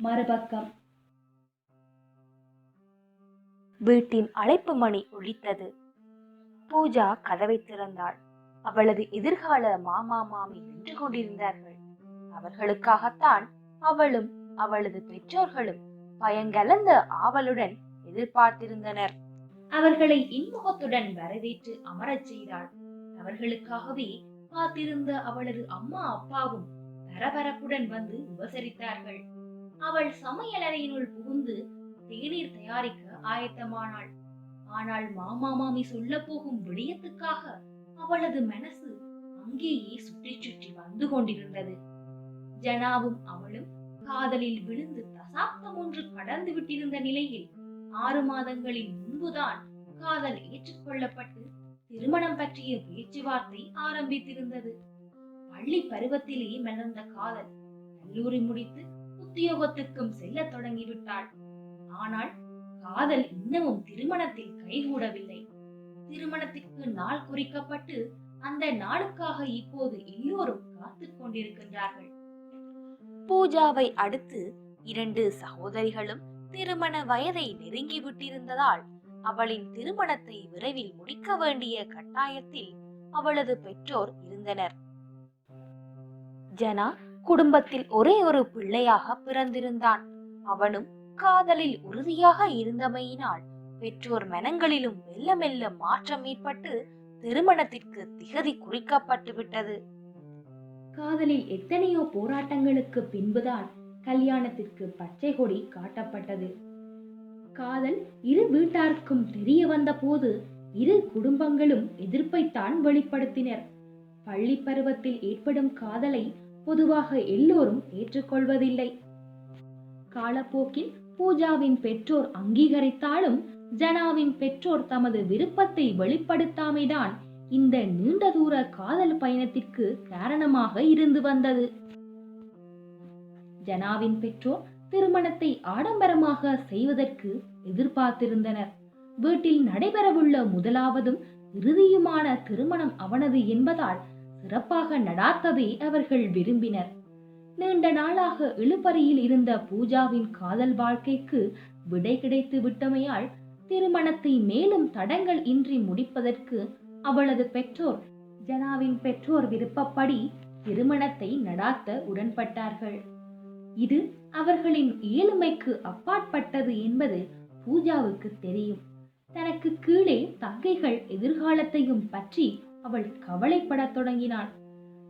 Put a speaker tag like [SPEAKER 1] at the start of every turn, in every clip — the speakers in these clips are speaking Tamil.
[SPEAKER 1] மறுபக்கம்.
[SPEAKER 2] வீட்டின் அழைப்பு மணி ஒழித்தது பூஜா கதவை திறந்தாள். அவளது எதிர்கால மாமா மாமி நின்று கொண்டிருந்தார்கள். அவர்களுக்காகத்தான் அவளும் அவளது பெற்றோர்களும் பயங்கலந்த ஆவலுடன் எதிர்பார்த்திருந்தனர். அவர்களை இன்முகத்துடன் வரவேற்று அமரச் செய்தாள். அவர்களுக்காகவே காத்திருந்த அவளது அம்மா அப்பாவும் பரபரப்புடன் வந்து உபசரித்தார்கள். அவள் சமையலறையினுள் புகுந்து தேநீர் தயாரிக்க ஆயத்தமானாள். ஆனால் மாமா மாமி சொல்ல போகும் விடயத்துக்காக அவளது மனசு அங்கேயே சுற்றி சுற்றி வந்து கொண்டிருந்தது. ஜனாவும் அவளும் காதலில் விழுந்து தசாப்தம் ஒன்று கடந்து விட்டிருந்த நிலையில் ஆறு மாதங்களின் முன்புதான் காதல் ஏற்றுக்கொள்ளப்பட்டு திருமணம் பற்றிய பேச்சுவார்த்தை ஆரம்பித்திருந்தது. பள்ளி பருவத்திலேயே மலர்ந்த காதல் கல்லூரி முடித்து உத்தியோகத்துக்கும் செல்ல தொடங்கிவிட்டாள். ஆனால் காதல் இன்னமும் திருமணத்தில் கைகூடவில்லை. திருமணத்திற்கு நாள் குறிக்கப்பட்டு அந்த நாளுக்காக இப்போது எல்லோரும் காத்துக் கொண்டிருக்கின்றார்கள். பூஜாவை அடுத்து இரண்டு சகோதரிகளும் திருமண வயதை நெருங்கி விட்டிருந்ததால் அவளின் திருமணத்தை விரைவில் முடிக்க வேண்டிய கட்டாயத்தில் அவளது பெற்றோர் இருந்தனர். ஜனா குடும்பத்தில் ஒரே ஒரு பிள்ளையாக பிறந்திருந்தான். அவனும் காதலில் உறுதியாக இருந்தமையினால் பெற்றோர் மனங்களிலும் மெல்ல மெல்ல மாற்றம் ஏற்பட்டு திருமணத்திற்கு திகதி குறிக்கப்பட்டு விட்டது.
[SPEAKER 1] காதலில் எத்தனையோ போராட்டங்களுக்கு பின்புதான் கல்யாணத்திற்கு பச்சை கொடி காட்டப்பட்டது. காதல் இரு வீட்டாருக்கும் தெரிய வந்த போது இரு குடும்பங்களும் எதிர்ப்பைத்தான் வெளிப்படுத்தினர். பள்ளி பருவத்தில் ஏற்படும் காதலை பொதுவாக எல்லோரும் ஏற்றுக்கொள்வதில்லை. காலப்போக்கில் பூஜாவின் பெற்றோர் அங்கீகரித்தாலும் ஜனாவின் பெற்றோர் தமது விருப்பத்தை வெளிப்படுத்தாமைதான் இந்த நீண்ட தூர காதல் பயணத்திற்கு காரணமாக இருந்து வந்தது. ஜனாவின் பெற்றோர் திருமணத்தை ஆடம்பரமாக செய்வதற்கு எதிர்பார்த்திருந்தனர். வீட்டில் நடைபெறவுள்ள முதலாவதும் இறுதியுமான திருமணம் அவனது என்பதால் சிறப்பாக நடாத்ததை அவர்கள் விரும்பினர். நீண்ட நாளாக இழுபறியில் இருந்த பூஜாவின் காதல் வாழ்க்கைக்கு விடை கிடைத்து விட்டமையால் திருமணத்தை மேலும் தடங்கள் இன்றி முடிப்பதற்கு அவளது பெற்றோர் ஜனாவின் பெற்றோர் விருப்பப்படி திருமணத்தை நடாத்த உடன்பட்டார்கள். இது அவர்களின் இயலுமைக்கு அப்பாற்பட்டது என்பது பூஜாவுக்கு தெரியும். தனக்கு கீழே தங்கைகள் எதிர்காலத்தையும் பற்றி அவள் கவலைப்படத் தொடங்கினாள்.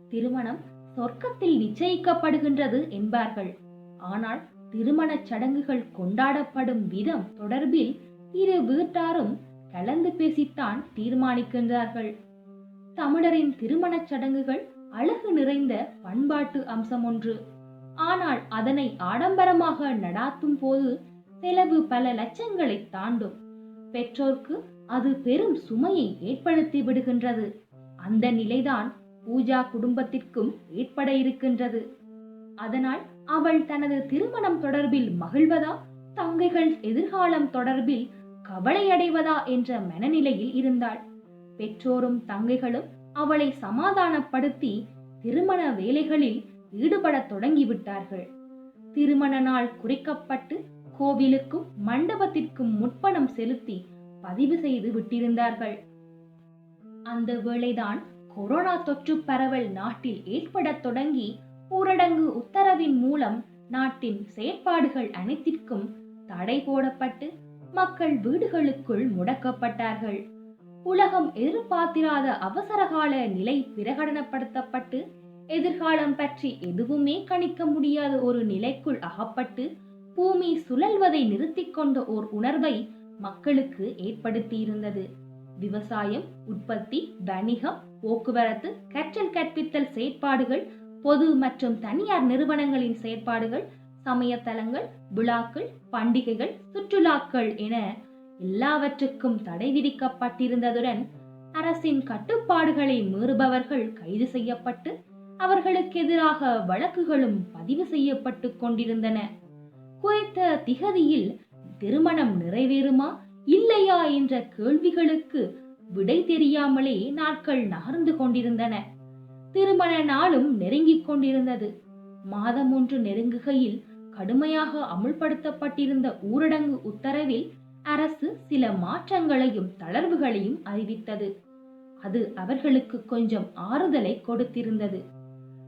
[SPEAKER 1] திருமணம் சொர்க்கத்தில் நிச்சயிக்கப்படுகின்றது என்பார்கள். ஆனால் திருமணச் சடங்குகள் கொண்டாடப்படும் விதம் தொடர்பில் இரு வீட்டாரும் கலந்து பேசித்தான் தீர்மானிக்கின்றார்கள். தமிழரின் திருமணச் சடங்குகள் அழகு நிறைந்த பண்பாட்டு அம்சம் ஒன்று. ஆனால் அதனை ஆடம்பரமாக நடாத்தும் போது செலவு பல லட்சங்களை தாண்டும். பெற்றோர்க்கு அது பெரும் சுமையை ஏற்படுத்தி விடுகின்றது. அந்த நிலைதான் பூஜா குடும்பத்திற்கும் ஏற்பட இருக்கின்றது. அதனால் அவள் தனது திருமணம் தொடர்பில் மகிழ்வதா தங்கைகள் எதிர்காலம் தொடர்பில் கவலையடைவதா என்ற மனநிலையில் இருந்தாள். பெற்றோரும் தங்கைகளும் அவளை சமாதானப்படுத்தி திருமண வேலைகளில் ஈடுபடத் தொடங்கிவிட்டார்கள். திருமண நாள் குறிக்கப்பட்டு கோவிலுக்கும் மண்டபத்திற்கும் முற்பணம் செலுத்தி பதிவு செய்து விட்டிருந்தார்கள். அந்த வேளைதான் கொரோனா தொற்று பரவல் நாட்டில் ஏற்படத் தொடங்கி ஊரடங்கு உத்தரவின் மூலம் நாட்டின் செயற்பாடுகள் அனைத்திற்கும் தடை போடப்பட்டு மக்கள் வீடுகளுக்குள் முடக்கப்பட்டார்கள். உலகம் எதிர்பார்த்திராத அவசரகால நிலை பிரகடனப்படுத்தப்பட்டு எதிர்காலம் பற்றி எதுவுமே கணிக்க முடியாத ஒரு நிலைக்குள் அகப்பட்டு பூமி சுழல்வதை நிறுத்திக் கொண்ட ஓர் உணர்வை மக்களுக்கு ஏற்படுத்தியிருந்தது. விவசாயம் உற்பத்தி வணிகம் போக்குவரத்து கற்றல் கற்பித்தல் செயற்பாடுகள் பொது மற்றும் தனியார் நிறுவனங்களின் செயற்பாடுகள் சமயத்தலங்கள் விழாக்கள் பண்டிகைகள் சுற்றுலாக்கள் என எல்லாவற்றுக்கும் தடை விதிக்கப்பட்டிருந்ததுடன் அரசின் கட்டுப்பாடுகளை மீறுபவர்கள் கைது செய்யப்பட்டு அவர்களுக்கு எதிராக வழக்குகளும் பதிவு செய்யப்பட்டு கொண்டிருந்தன. குறித்த திகதியில் திருமணம் நிறைவேறுமா? இல்லையா என்ற கேள்விகளுக்கு விடை தெரியாமலே நாட்கள் நகர்ந்து கொண்டிருந்தன. திருமண நாளும் நெருங்கிக் கொண்டிருந்தது. மாதம் ஒன்று நெருங்குகையில் கடுமையாக அமுல்படுத்தப்பட்டிருந்த ஊரடங்கு உத்தரவில் அரசு சில மாற்றங்களையும் தளர்வுகளையும் அறிவித்தது. அது அவர்களுக்கு கொஞ்சம் ஆறுதலை கொடுத்திருந்தது.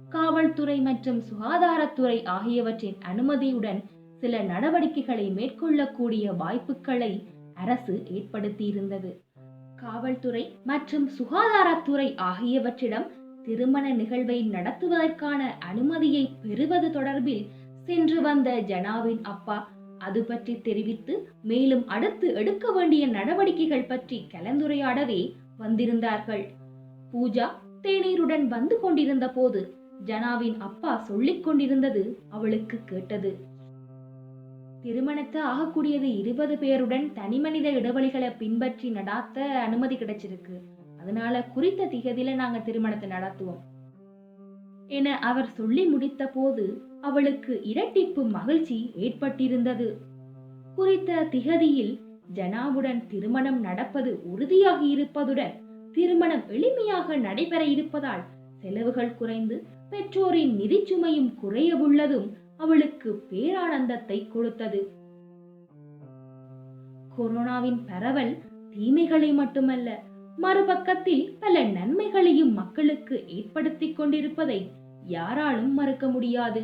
[SPEAKER 1] காவல்துறை மற்றும் சுகாதாரத்துறை ஆகியவற்றின் அனுமதியுடன் சில நடவடிக்கைகளை மேற்கொள்ளக்கூடிய வாய்ப்புகளை அரசு ஏற்படுத்தியிருந்தது. காவல்துறை மற்றும் சுகாதாரத்துறை ஆகியவற்றிடம் திருமண நிகழ்வை நடத்துவதற்கான அனுமதியை பெறுவது தொடர்பில் சென்று வந்த ஜனாவின் அப்பா அது பற்றி தெரிவித்து மேலும் அடுத்து எடுக்க வேண்டிய நடவடிக்கைகள் பற்றி கலந்துரையாடவே வந்திருந்தார்கள். பூஜா தேநீருடன் வந்து கொண்டிருந்த போது ஜனாவின் அப்பா சொல்லிக் கொண்டிருந்தது அவளுக்கு கேட்டது. திருமணத்தை ஆகக்கூடியது இருபது பேருடன் தனிமனித இடைவெளிகளை பின்பற்றி நடாத்த அனுமதி கிடைச்சிருக்கு. அதனால குறித்த திகதியில நாங்க திருமணத்தை நடத்துவோம். என அவர் சொல்லி முடித்த போது அவளுக்கு இரட்டிப்பு மகிழ்ச்சி ஏற்பட்டிருந்தது. குறித்த திகதியில் ஜனாவுடன் திருமணம் நடப்பது உறுதியாகி இருப்பதுடன் திருமணம் எளிமையாக நடைபெற இருப்பதால் செலவுகள் குறைந்து பெற்றோரின் நிதிச்சுமையும் குறையவுள்ளதும் அவளுக்கு பேரானந்தத்தை கொடுத்தது. கொரோனாவின் பரவல் தீமைகளை மட்டுமல்ல மறுபக்கத்தில் பல நன்மைகளையும் மக்களுக்கு ஏற்படுத்திக் கொண்டிருப்பதை யாராலும் மறுக்க முடியாது.